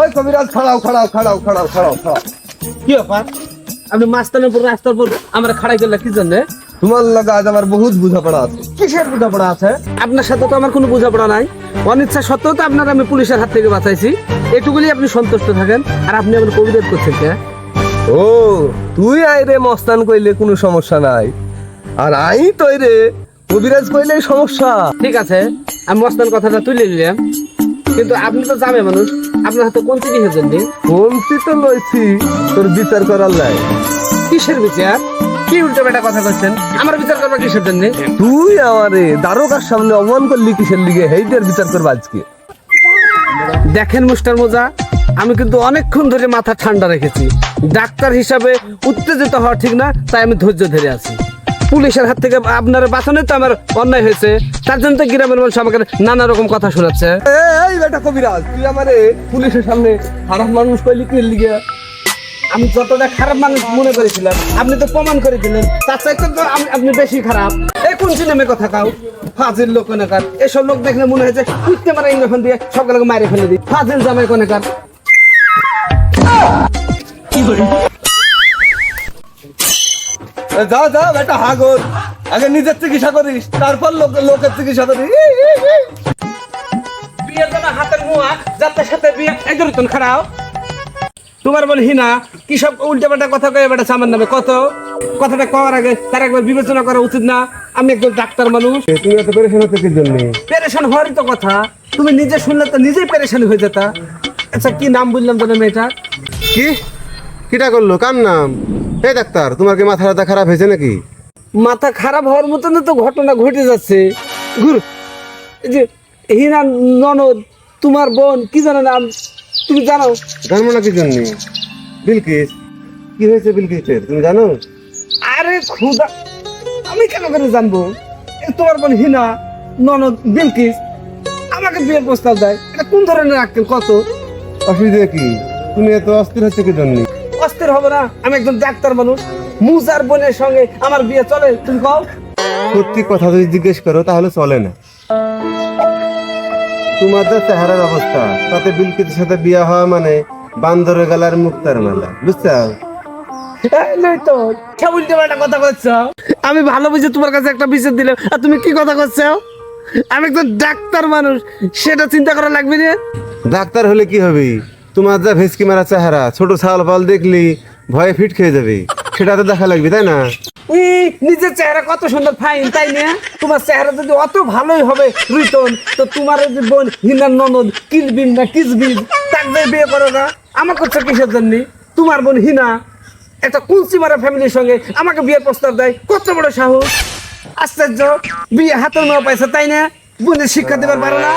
ওই কবিরাজ খাড়াও খাড়াও খাড়াও খাড়াও খাড়াও খাড়াও। কি ব্যাপার? আপনি মাস্তানের উপর রাস্তার উপর আমরা খাড়াই করলে কি জন্য? তোমার লাগা আজ আমার বহুত বোঝাপড়া আছে। কিসের বোঝাপড়া আছে? আপনার সাথে তো আমার কোনো বোঝাপড়া নাই। অনিচ্ছা সত্ত্বেও তো আপনার আমি পুলিশের হাত থেকে বাঁচাইছি। এটুকুলি আপনি সন্তুষ্ট থাকেন আর আপনি আমার কবিদের করছেন কে? ও তুই আই রে মস্তান কইলে কোনো সমস্যা নাই। আর আই তৈ রে কবিরাজ কইলে সমস্যা। ঠিক আছে আমি মস্তান কথাটা তুলে নিলাম। কিন্তু আপনি তো যাবে মানুষ। তো লইছি তোর বিচার করার লাই। কিসের বিচার? কি উল্টো বেটা কথা করছেন আমার বিচার করবা কিসের জন্য? তুই আমারে দারোগার সামনে অপমান করলি কিসের লিগে? হেইটার বিচার করবা আজকে। দেখেন মুস্টার মোজা আমি কিন্তু অনেকক্ষণ ধরে মাথা ঠান্ডা রেখেছি। ডাক্তার হিসাবে উত্তেজিত হওয়া ঠিক না তাই আমি ধৈর্য ধরে আছি। পুলিশের হাত থেকে আপনার বাঁচানো তো আমার অন্যায় হয়েছে। তার জন্য তো গ্রামের মানুষ আমাকে নানা রকম কথা শোনাচ্ছে। এই বেটা কবিরাজ তুই আমারে পুলিশের সামনে খারাপ মানুষ কইলি কি লিগে? আমি যতটা খারাপ মানুষ মনে করেছিলাম আপনি তো প্রমাণ করে দিলেন। তার চাইতে তো আপনি বেশি খারাপ। এই কোন সিনেমে কথা কাও? ফাজিল লোক কোনেকার? এসব লোক দেখলে মনে হয়েছে কুইতে মারা ইঞ্জেকশন দিয়ে সবগুলোকে মারে ফেলে দিই। ফাজিল জামাই কোনেকার? এ, যা যা বেটা হাগর আগে নিজের চিকিৎসা করিস তারপর লোক লোকের চিকিৎসা করিস। বিয়ের জন্য হাতের মুয়া যাতে সাথে বিয়ে একজন তুমি খারাও। তোমার বল হিনা কি সব উল্টা পাল্টা কথা কয়ে বেটা আমার নামে? কত? কথাটা কওয়ার আগে তার একবার বিবেচনা করা উচিত না। আমি একজন ডাক্তার মানুষ। তুমি এত পেরেশান হচ্ছে কি জন্য? পেরেশান হওয়ারই তো কথা। তুমি নিজে শুনলে তো নিজেই পেরেশান হয়ে যেতা। আচ্ছা কি নাম বললাম তোর মেয়েটা কি? কিটা করল? কার নাম? এই ডাক্তার তোমার কি মাথা ব্যথা খারাপ হয়েছে নাকি? মাথা খারাপ হওয়ার মতন তো ঘটনা ঘটে যাচ্ছে। ঘুর যে হিনা ননদ তোমার বোন কি জানো নাম? তুমি জানো? জানব না কি জন্য বিলকিস কি হয়েছে বিলকিসের তুমি জানো? আরে খুদা আমি কেন করে জানব? এ তোমার বোন হিনা ননদ বিলকিস আমাকে বিয়ের প্রস্তাব দেয়। এটা কোন ধরনের আক্কেল কত? অসুবিধা কি? তুমি এত অস্থির হচ্ছে কি জন্য? অস্থির হবে না। আমি একজন ডাক্তার মানুষ। মুজার বোনের সঙ্গে আমার বিয়ে চলে তুমি কও? সত্যি কথা যদি জিজ্ঞেস করো তাহলে চলে না। তোমার যা চেহারার অবস্থা তাতে বিলকিসের সাথে বিয়ে হওয়া মানে বান্দরের গলার মুক্তার মেলা বুঝছ তো কে উল্টে পাল্টা কথা করছ আমি ভালো বুঝে তোমার কাছে একটা বিচার দিলাম আর তুমি কি কথা করছ আমি একজন ডাক্তার মানুষ সেটা চিন্তা করা লাগবে না? ডাক্তার হলে কি হবে? তোমার যা ভেসকি মারা চেহারা, ছোট ছাল পাল দেখলি ভয়ে ফিট খেয়ে যাবে। সেটা তো দেখা লাগবে, তাই না? নিজের চেহারা কত সুন্দর ফাইন তাই না? তোমার চেহারা যদি অত ভালোই হবে, রুইতন, তো তোমার যে বোন হিনার ননদ কিলবিন না কিসবিন যে বিয়ে করো না আমার করছ কিসের জন্য? তোমার বোন হিনা, একটা কুলসি মারা ফ্যামিলির সঙ্গে আমাকে বিয়ের প্রস্তাব দেয়, কত বড় সাহস। আশ্চর্য, বিয়ে হাতের নেওয়া পাইছে, তাই না? বোনের শিক্ষা দেবার পারো না।